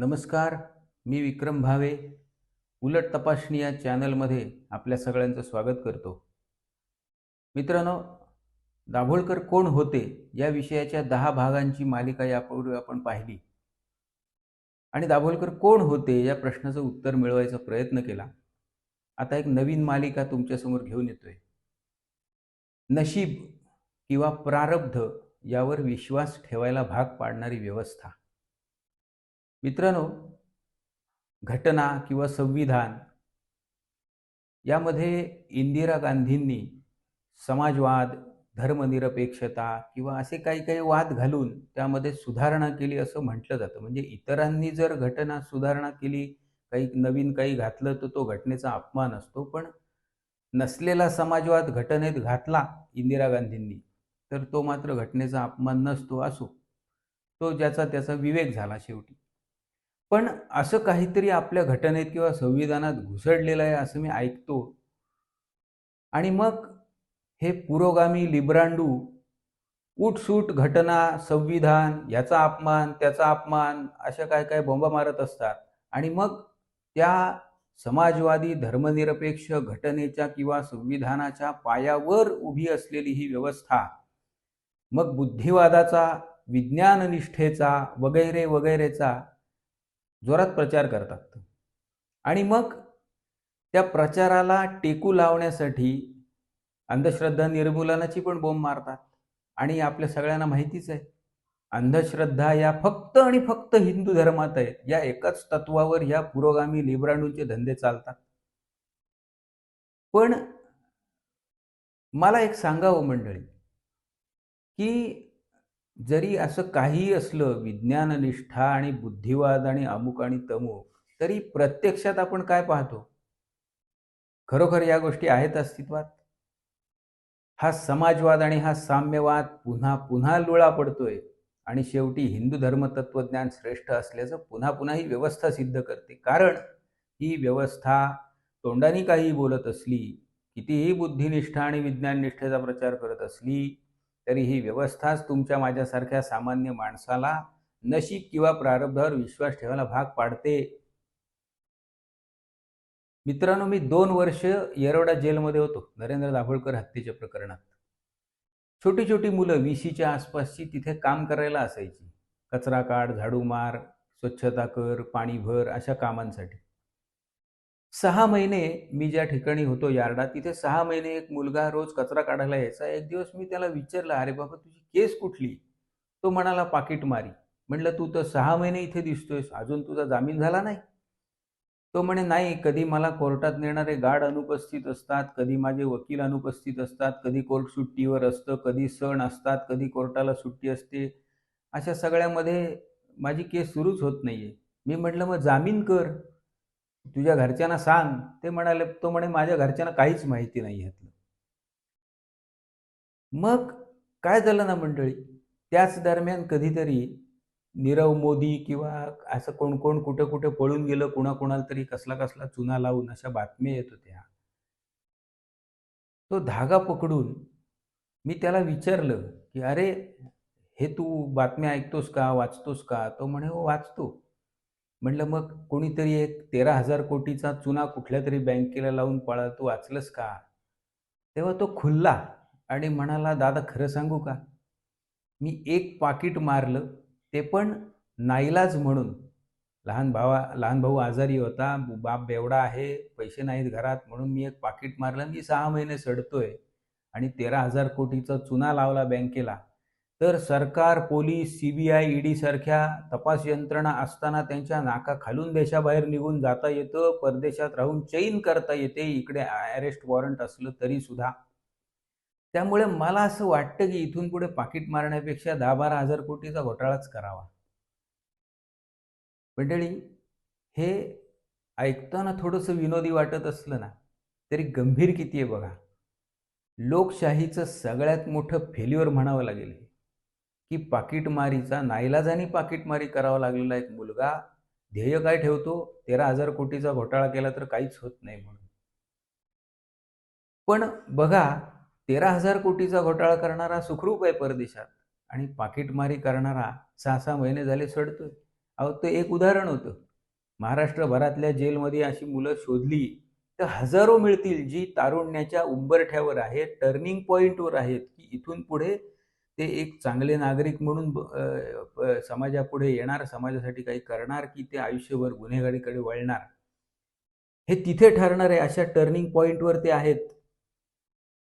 नमस्कार मी विक्रम भावे. उलट तपासणी या चॅनलमध्ये आपल्या सगळ्यांचं स्वागत करतो. मित्रांनो दाभोळकर कोण होते या विषयाच्या दहा भागांची मालिका यापूर्वी आपण पाहिली. आणि दाभोळकर कोण होते या प्रश्नाचं उत्तर मिळवायचा प्रयत्न केला. आता एक नवीन मालिका तुमच्यासमोर घेऊन येतोय. नशीब किंवा प्रारब्ध यावर विश्वास ठेवायला भाग पाडणारी व्यवस्था. मित्रांनो घटना किंवा संविधान यामध्ये इंदिरा गांधींनी समाजवाद धर्मनिरपेक्षता किंवा असे काही काही वाद घालून त्यामध्ये सुधारणा केली असं म्हटलं जातं. म्हणजे इतरांनी जर घटना सुधारणा केली काही नवीन काही घातलं तर तो घटनेचा अपमान असतो. पण नसलेला समाजवाद घटनेत घातला इंदिरा गांधींनी तर तो मात्र घटनेचा अपमान नसतो असो. तो ज्याचा त्याचा विवेक झाला शेवटी. पण असं काहीतरी आपल्या घटनेत किंवा संविधानात घुसडलेलं आहे असं मी ऐकतो. आणि मग हे पुरोगामी लिब्रांडू उठसूट घटना संविधान याचा अपमान त्याचा अपमान अशा काय काय बोंबा मारत असतात. आणि मग त्या समाजवादी धर्मनिरपेक्ष घटनेच्या किंवा संविधानाच्या पायावर उभी असलेली ही व्यवस्था मग बुद्धिवादाचा विज्ञाननिष्ठेचा वगैरे वगैरेचा जोरात प्रचार करतात. आणि मग त्या प्रचाराला टेकू लावण्यासाठी अंधश्रद्धा निर्मूलनाची पण बोंब मारतात. आणि आपल्या सगळ्यांना माहितीच आहे अंधश्रद्धा या फक्त आणि फक्त हिंदू धर्मात आहेत या एकाच तत्वावर ह्या पुरोगामी लिब्रांडूंचे धंदे चालतात. पण मला एक सांगावं मंडळी की जरी असं काहीही असलं विज्ञाननिष्ठा आणि बुद्धिवाद आणि अमुक आणि तमुक तरी प्रत्यक्षात आपण काय पाहतो? खरोखर या गोष्टी आहेत अस्तित्वात? हा समाजवाद आणि हा साम्यवाद पुन्हा पुन्हा लुळा पडतोय आणि शेवटी हिंदू धर्म तत्वज्ञान श्रेष्ठ असल्याचं पुन्हा पुन्हा ही व्यवस्था सिद्ध करते. कारण ही व्यवस्था तोंडाने काही बोलत असली कितीही बुद्धिनिष्ठा आणि विज्ञाननिष्ठेचा प्रचार करत असली तरी ही व्यवस्थाच तुमच्या माझ्यासारख्या सामान्य माणसाला नशीब किंवा प्रारब्धावर विश्वास ठेवायला भाग पाडते. मित्रांनो मी दोन वर्ष येरवडा जेलमध्ये होतो नरेंद्र दाभोळकर हत्येच्या प्रकरणात. छोटी छोटी मुलं विशीच्या आसपासची तिथे काम करायला असायची. कचरा काढ झाडू मार स्वच्छता कर पाणी भर अशा कामांसाठी. सहा महिने मी ज्या ठिकाणी होतो यार्डात तिथे सहा महिने एक मुलगा रोज कचरा काढायला यायचा. एक दिवस मी त्याला विचारलं अरे बाबा तुझी केस कुठली? तो म्हणाला पाकिट मारी. म्हटलं तू तर सहा महिने इथे दिसतोयस अजून तुझा जामीन झाला नाही. तो म्हणे नाही कधी मला कोर्टात नेणारे गार्ड अनुपस्थित असतात कधी माझे वकील अनुपस्थित असतात कधी कोर्ट सुट्टीवर असतं कधी सण असतात कधी कोर्टाला सुट्टी असते. अशा सगळ्यामध्ये माझी केस सुरूच होत नाहीये. मी म्हटलं मग जामीन कर. तुझ्या घरच्यांना सांग. ते म्हणाले तो म्हणे माझ्या घरच्यांना काहीच माहिती नाही ह्यातलं मग काय झालं ना मंडळी? त्याच दरम्यान कधीतरी नीरव मोदी किंवा असं कोण कोण कुठं कुठं पळून गेलं कुणाकुणाला तरी कसला कसला चुना लावून अशा बातम्या येत होत्या. तो धागा पकडून मी त्याला विचारलं की अरे हे तू बातम्या ऐकतोस का? वाचतोस का? तो म्हणे हो वाचतो. म्हटलं मग कोणीतरी एक तेरा हजार कोटीचा चुना कुठल्या तरी बँकेला लावून पळा तू वाचलंस का? तेव्हा तो खुलला आणि म्हणाला दादा खरं सांगू का? मी एक पाकिट मारलं ते पण नाईलाज म्हणून. लहान भावा लहान भाऊ आजारी होता बाप बेवडा आहे पैसे नाहीत घरात म्हणून मी एक पाकिट मारलं मी सहा महिने सडतोय आणि तेरा हजार कोटीचा चुना लावला बँकेला. तर सरकार police C B I ED सारख्या तपास यंत्रणा असताना त्यांच्या नाका खालून देशाबाहेर निघून जाता येतं. परदेशात राहून चैन करता येते. इकडे अरेस्ट वॉरंट असलं तरी सुद्धा त्यामुळे मला असं वाटतं की इथून पुढे पाकिट मारण्यापेक्षा दहा बारा हजार कोटीचा घोटाळाच करावा. मंडळी हे ऐकताना थोडंसं विनोदी वाटत असलं ना तरी गंभीर किती आहे बघा. लोकशाहीचं सगळ्यात मोठं फेल्युअर म्हणावं लागेल की पाकिटमारीचा नाईलाजानी पाकिटमारी करावा लागलेला एक मुलगा ध्येय काय ठेवतो? तेरा हजार कोटीचा घोटाळा केला तर काहीच होत नाही म्हणून. पण बघा तेरा हजार कोटीचा घोटाळा करणारा सुखरूप आहे परदेशात आणि पाकिटमारी करणारा सहा सहा महिने झाले सडतोय. अहो ते एक उदाहरण होतं. महाराष्ट्रभरातल्या जेलमध्ये अशी मुलं शोधली तर हजारो मिळतील जी तारुण्याच्या उंबरठ्यावर आहेत टर्निंग पॉईंटवर आहेत की इथून पुढे ते एक चांगले नागरिक म्हणून समाजापुढे येणार समाजासाठी काही करणार की ते आयुष्यभर गुन्हेगारीकडे वळणार? हे तिथे ठरणार आहे अशा टर्निंग पॉईंटवर ते आहेत.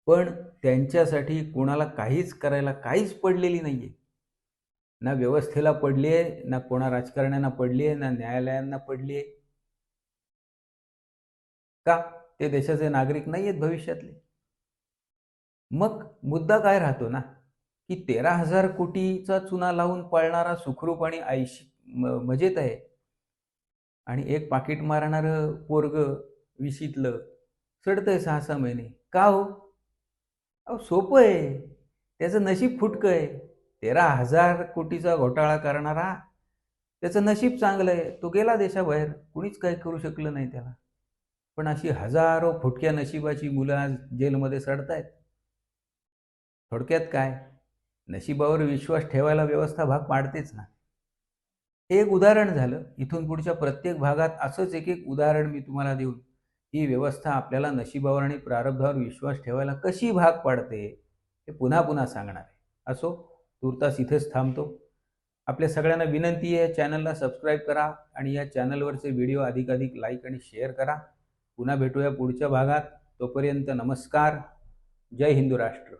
पण त्यांच्यासाठी कोणाला काहीच करायला काहीच पडलेली नाहीये. ना व्यवस्थेला पडली आहे ना कोणा राजकारण्यांना पडली आहे ना न्यायालयांना पडली आहे का? ते देशाचे नागरिक नाही आहेत भविष्यातले. मग मुद्दा काय राहतो ना? की तेरा हजार कोटीचा चुना लावून पळणारा सुखरूप आणि ऐशी म- मजेत आहे. आणि एक पाकिट मारणारं पोरग विशीतलं चढतंय सहा सहा महिने. का हो? अहो सोपं आहे. त्याचं नशीब फुटकं आहे. तेरा हजार कोटीचा घोटाळा करणारा त्याचं नशीब चांगलं आहे. तो गेला देशाबाहेर. कुणीच काही करू शकलं नाही त्याला. पण अशी हजारो फुटक्या नशिबाची मुलं आज जेलमध्ये सडतायत. थोडक्यात काय? नशिबावर विश्वास ठेवायला व्यवस्था भाग पाडतेच ना. एक उदाहरण झालं. इथून पुढच्या प्रत्येक भागात असंच एक एक उदाहरण मी तुम्हाला देऊन ही व्यवस्था आपल्याला नशिबावर आणि प्रारब्धावर विश्वास ठेवायला कशी भाग पाडते हे पुन्हा पुन्हा सांगणार आहे. असो तुर्तास इथेच थांबतो. आपल्या सगळ्यांना विनंती आहे चॅनलला सबस्क्राईब करा आणि या चॅनलवरचे व्हिडिओ अधिकाधिक लाईक आणि शेअर करा. पुन्हा भेटूया पुढच्या भागात. तोपर्यंत नमस्कार. जय हिंदू राष्ट्र.